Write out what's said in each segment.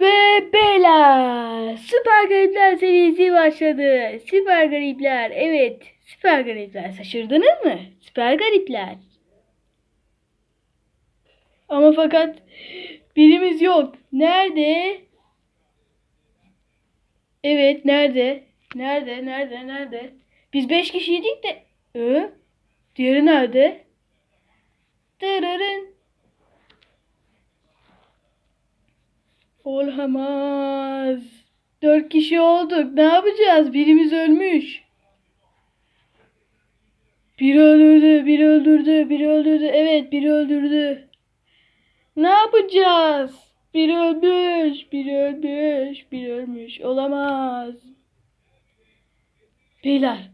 Ve beyler Süper Garipler serisi başladı. Süper Garipler evet Süper Garipler şaşırdınız mı? Süper Garipler. Ama fakat birimiz yok. Nerede? Evet nerede? Nerede? Nerede? Nerede? Biz beş kişiydik de. Ee? Diğeri nerede? Tırırın. Olamaz. Dört kişi olduk. Ne yapacağız? Birimiz ölmüş. Biri öldürdü, biri öldürdü, biri öldürdü. Evet, biri öldürdü. Ne yapacağız? Biri ölmüş, biri ölmüş, biri ölmüş. Olamaz. Beyler,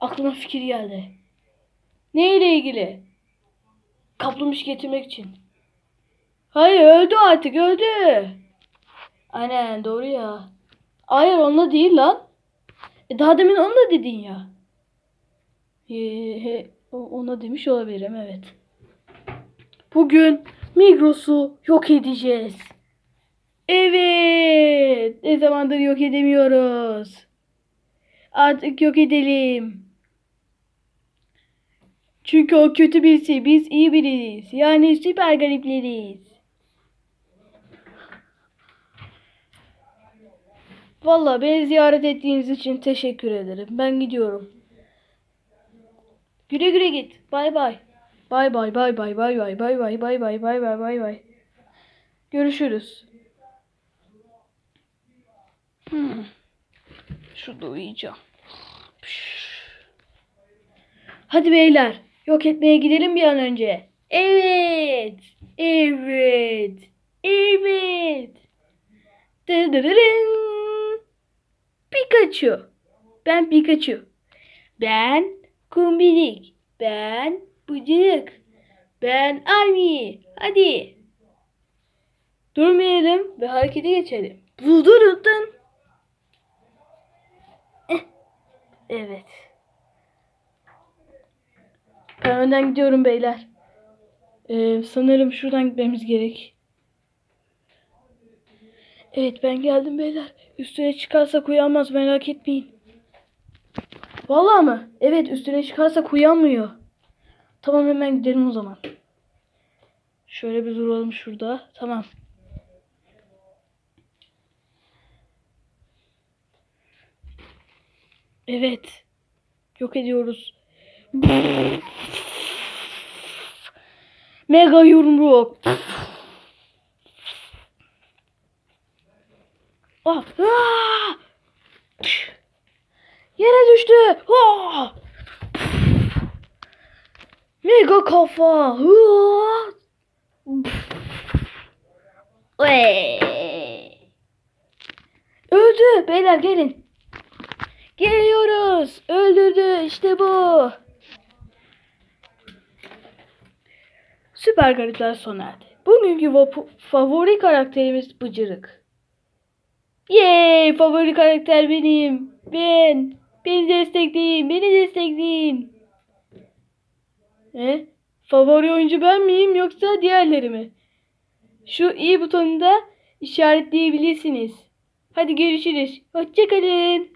aklıma fikir geldi. Ne ile ilgili? Kaplamış getirmek için. Hayır, öldü artık, öldü. Aynen, doğru ya. Hayır, onunla değil lan. E, daha demin onunla dedin ya. O- ona demiş olabilirim, evet. Bugün Migros'u yok edeceğiz. Evet. Ne zamandır yok edemiyoruz. Artık yok edelim. Çünkü o kötü birisi. Biz iyi biriyiz. Yani süper garipleriz. Vallahi beni ziyaret ettiğiniz için teşekkür ederim. Ben gidiyorum. Güle güle git. Bay bay. Bay bay bay bay bay bay bay bay bay bay bay bay bay bay. Görüşürüz. Hmm. Şurada uyuyacağım. Hadi beyler. Yok etmeye gidelim bir an önce. Evet. Evet. Evet. Dıdırırın. Pikachu. Ben Pikachu. Ben Kumbilik. Ben Bıcık. Ben Army. Hadi. Durmayalım ve harekete geçelim. Buldurudun. Eh. Evet. Ben önden gidiyorum beyler. Ee, sanırım şuradan gitmemiz gerek. Evet ben geldim beyler. Üstüne çıkarsak uyanmaz merak etmeyin. Vallahi mı? Evet üstüne çıkarsak uyanmıyor. Tamam hemen gidelim o zaman. Şöyle bir duralım şurada. Tamam. Evet. Yok ediyoruz. Mega yumruk. Ah, ah! Yere düştü. Ah! Mega kafa. Eee. Öldü. Beyler gelin. Geliyoruz. Öldürdü. İşte bu. Süper garipler sona erdi. Bugünkü favori karakterimiz Bıcırık. Yay! Favori karakter benim. Ben. Beni destekleyin. Beni destekleyin. E? Favori oyuncu ben miyim yoksa diğerleri mi? Şu i butonunda işaretleyebilirsiniz. Hadi görüşürüz. Hoşçakalın.